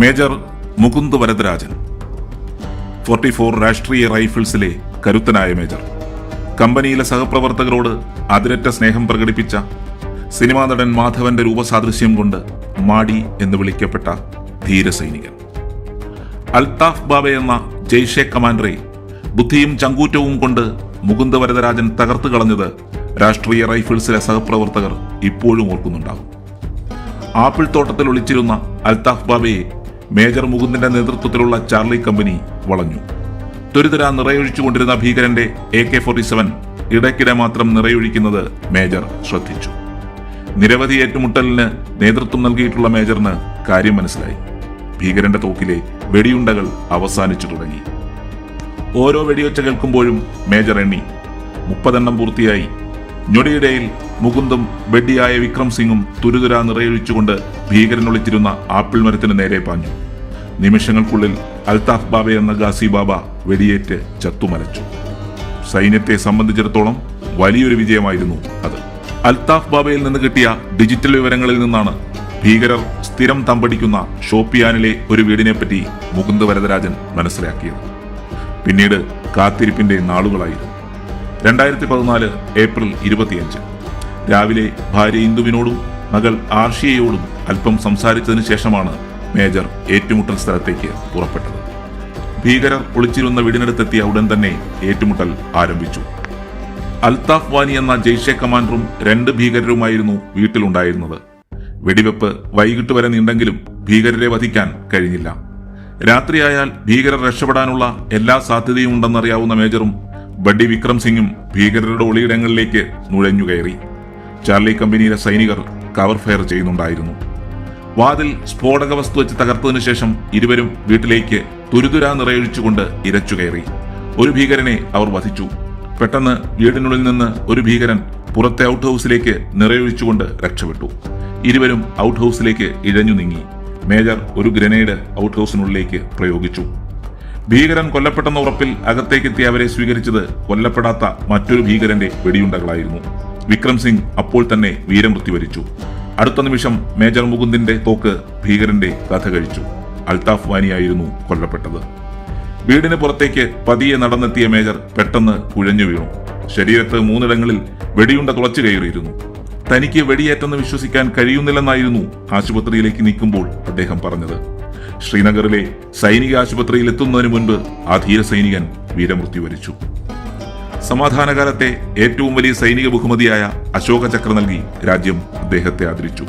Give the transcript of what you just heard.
Major Mukund Varadarajan. Forty four Rashtriya റൈഫിൾസിലെ കരുത്തനായ major. കമ്പനിയിലെ സഹപ്രവർത്തകരോട് അതിരറ്റ സ്നേഹം പ്രകടിപ്പിച്ച സിനിമാ നടൻ മാധവന്റെ രൂപസാദൃശ്യം കൊണ്ട് മാടി എന്ന് വിളിക്കപ്പെട്ട ധീരസൈനികൻ അൽത്താഫ് ബാബ എന്ന ജയ്ഷെ കമാൻഡറെ ബുദ്ധിയും ചങ്കൂറ്റവും കൊണ്ട് മുകുന്ദ വരദരാജൻ തകർത്തു കളഞ്ഞത് രാഷ്ട്രീയ റൈഫിൾസിലെ സഹപ്രവർത്തകർ ഇപ്പോഴും ഓർക്കുന്നുണ്ടാവും ആപ്പിൾ തോട്ടത്തിൽ ഒളിച്ചിരുന്ന അൽത്താഫ് ബാബയെ മേജർ മുകുന്ദിന്റെ നേതൃത്വത്തിലുള്ള ചാർലി കമ്പനി വളഞ്ഞു. തുരിതര നിറയൊഴിച്ചുകൊണ്ടിരുന്ന ഭീകരന്റെ എ കെ ഫോർട്ടി സെവൻ ഇടയ്ക്കിടെ മാത്രം നിറയൊഴിക്കുന്നത് മേജർ ശ്രദ്ധിച്ചു. നിരവധി ഏറ്റുമുട്ടലിന് നേതൃത്വം നൽകിയിട്ടുള്ള മേജറിന് കാര്യം മനസ്സിലായി. ഭീകരന്റെ തോക്കിലെ വെടിയുണ്ടകൾ അവസാനിച്ചു തുടങ്ങി. ഓരോ വെടിയൊച്ച കേൾക്കുമ്പോഴും മേജർ എണ്ണി. മുപ്പതെണ്ണം പൂർത്തിയായി ഞൊടിയിടയിൽ മുകുന്ദും വെഡിയായ വിക്രം സിംഗും തുരുതുരാ നിറയൊഴിച്ചുകൊണ്ട് ഭീകരനൊളിച്ചിരുന്ന ആപ്പിൾ മരത്തിന് നേരെ പാഞ്ഞു. നിമിഷങ്ങൾക്കുള്ളിൽ അൽതാഫ് ബാബ എന്ന ഗാസി ബാബ വെടിയേറ്റ് ചത്തുമലച്ചു സൈന്യത്തെ സംബന്ധിച്ചിടത്തോളം വലിയൊരു വിജയമായിരുന്നു അത്. അൽതാഫ് ബാബയിൽ നിന്ന് കിട്ടിയ ഡിജിറ്റൽ വിവരങ്ങളിൽ നിന്നാണ് ഭീകരർ സ്ഥിരം തമ്പടിക്കുന്ന ഷോപ്പിയാനിലെ ഒരു വീടിനെപ്പറ്റി മുകുന്ദ വരദരാജൻ മനസ്സിലാക്കിയത്. പിന്നീട് കാത്തിരിപ്പിന്റെ നാളുകളായിരുന്നു. രണ്ടായിരത്തി പതിനാല് ഏപ്രിൽ ഇരുപത്തിയഞ്ച്. രാവിലെ ഭാര്യ ഇന്ദുവിനോടും മകൾ ആർഷിയയോടും അല്പം സംസാരിച്ചതിന് ശേഷമാണ് മേജർ ഏറ്റുമുട്ടൽ സ്ഥലത്തേക്ക് പുറപ്പെട്ടത്. ഭീകരർ ഒളിച്ചിരുന്ന വീടിനടുത്തെത്തിയ ഉടൻ തന്നെ ഏറ്റുമുട്ടൽ ആരംഭിച്ചു. അൽതാഫ് വാനി എന്ന ജയ്ഷെ കമാൻഡറും രണ്ട് ഭീകരരുമായിരുന്നു വീട്ടിലുണ്ടായിരുന്നത്. വെടിവെപ്പ് വൈകിട്ട് വരെ നീണ്ടെങ്കിലും ഭീകരരെ വധിക്കാൻ കഴിഞ്ഞില്ല. രാത്രിയായാൽ ഭീകരർ രക്ഷപ്പെടാനുള്ള എല്ലാ സാധ്യതയും ഉണ്ടെന്നറിയാവുന്ന മേജറും ബഡ്ഡി വിക്രം സിംഗും ഭീകരരുടെ ഒളിയിടങ്ങളിലേക്ക് നുഴഞ്ഞുകയറി ചാർലി കമ്പനിയിലെ സൈനികർ കവർ ഫയർ ചെയ്യുന്നുണ്ടായിരുന്നു. വാതിൽ സ്ഫോടക വസ്തു വെച്ച് തകർത്തതിനു ശേഷം ഇരുവരും വീട്ടിലേക്ക് തുരുതുരാ നിറയൊഴിച്ചുകൊണ്ട് ഇരച്ചുകയറി ഒരു ഭീകരനെ അവർ വധിച്ചു. പെട്ടെന്ന് വീടിനുള്ളിൽ നിന്ന് ഒരു ഭീകരൻ പുറത്തെ ഔട്ട് ഹൗസിലേക്ക് നിറയൊഴിച്ചുകൊണ്ട് രക്ഷപ്പെട്ടു. ഇരുവരും ഔട്ട് ഹൗസിലേക്ക് ഇഴഞ്ഞു നീങ്ങി. മേജർ ഒരു ഗ്രനേഡ് ഔട്ട് ഹൗസിനുള്ളിലേക്ക് പ്രയോഗിച്ചു. ഭീകരൻ കൊല്ലപ്പെട്ടെന്ന ഉറപ്പിൽ അകത്തേക്കെത്തിയ അവരെ സ്വീകരിച്ചത് കൊല്ലപ്പെടാത്ത മറ്റൊരു ഭീകരന്റെ വെടിയുണ്ടകളായിരുന്നു. വിക്രം സിംഗ് അപ്പോൾ തന്നെ വീരമൃത്യു വരിച്ചു. അടുത്ത നിമിഷം മേജർ മുകുന്ദിന്റെ തോക്ക് ഭീകരന്റെ കഥ കഴിച്ചു. അൽതാഫ് വാനിയായിരുന്നു കൊല്ലപ്പെട്ടത്. വീടിന് പുറത്തേക്ക് പതിയെ നടന്നെത്തിയ മേജർ പെട്ടെന്ന് കുഴഞ്ഞു വീണു. ശരീരത്ത് മൂന്നിടങ്ങളിൽ വെടിയുണ്ട തുളച്ചു കയറിയിരുന്നു. തനിക്ക് വെടിയേറ്റെന്ന് വിശ്വസിക്കാൻ കഴിയുന്നില്ലെന്നായിരുന്നു ആശുപത്രിയിലേക്ക് നീക്കുമ്പോൾ അദ്ദേഹം പറഞ്ഞത്. ശ്രീനഗറിലെ സൈനിക ആശുപത്രിയിൽ എത്തുന്നതിന് മുൻപ് ആ ധീര സൈനികൻ വീരമൃത്യു വരിച്ചു. സമാധാനകാലത്തെ ഏറ്റവും വലിയ സൈനിക ബഹുമതിയായ അശോക ചക്ര നൽകി രാജ്യം അദ്ദേഹത്തെ ആദരിച്ചു.